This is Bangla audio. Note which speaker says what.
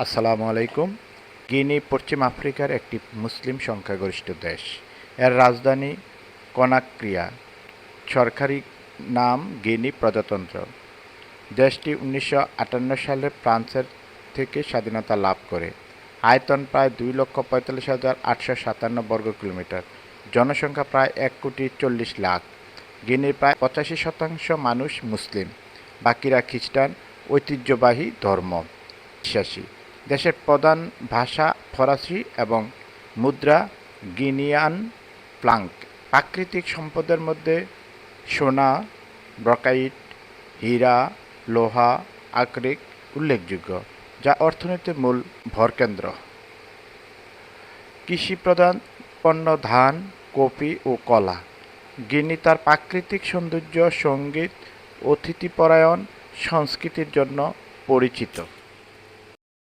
Speaker 1: আসসালামু আলাইকুম। গিনি পশ্চিম আফ্রিকার একটি মুসলিম সংখ্যাগরিষ্ঠ দেশ। এর রাজধানী কনাক্রিয়া। সরকারি নাম গিনি প্রজাতন্ত্র। দেশটি উনিশশো আটান্ন সালে ফ্রান্সের থেকে স্বাধীনতা লাভ করে। আয়তন প্রায় দুই লক্ষ পঁয়তাল্লিশ হাজার আটশো সাতান্ন বর্গ কিলোমিটার। জনসংখ্যা প্রায় এক কোটি চল্লিশ লাখ। গিনির প্রায় পঁচাশি শতাংশ মানুষ মুসলিম। বাকিরা খ্রিস্টান, ঐতিহ্যবাহী ধর্ম। বিশ্বাসী। দেশের প্রধান ভাষা ফরাসি এবং মুদ্রা গিনিয়ান প্লাঙ্ক। প্রাকৃতিক সম্পদের মধ্যে সোনা, ব্রকাইট, হীরা, লোহা, আকরিক উল্লেখযোগ্য, যা অর্থনীতির মূল ভরকেন্দ্র কৃষি প্রধান পণ্য ধান, কপি ও কলা। গিনি তার প্রাকৃতিক সৌন্দর্য, সংগীত, অতিথিপরায়ণ সংস্কৃতির জন্য পরিচিত।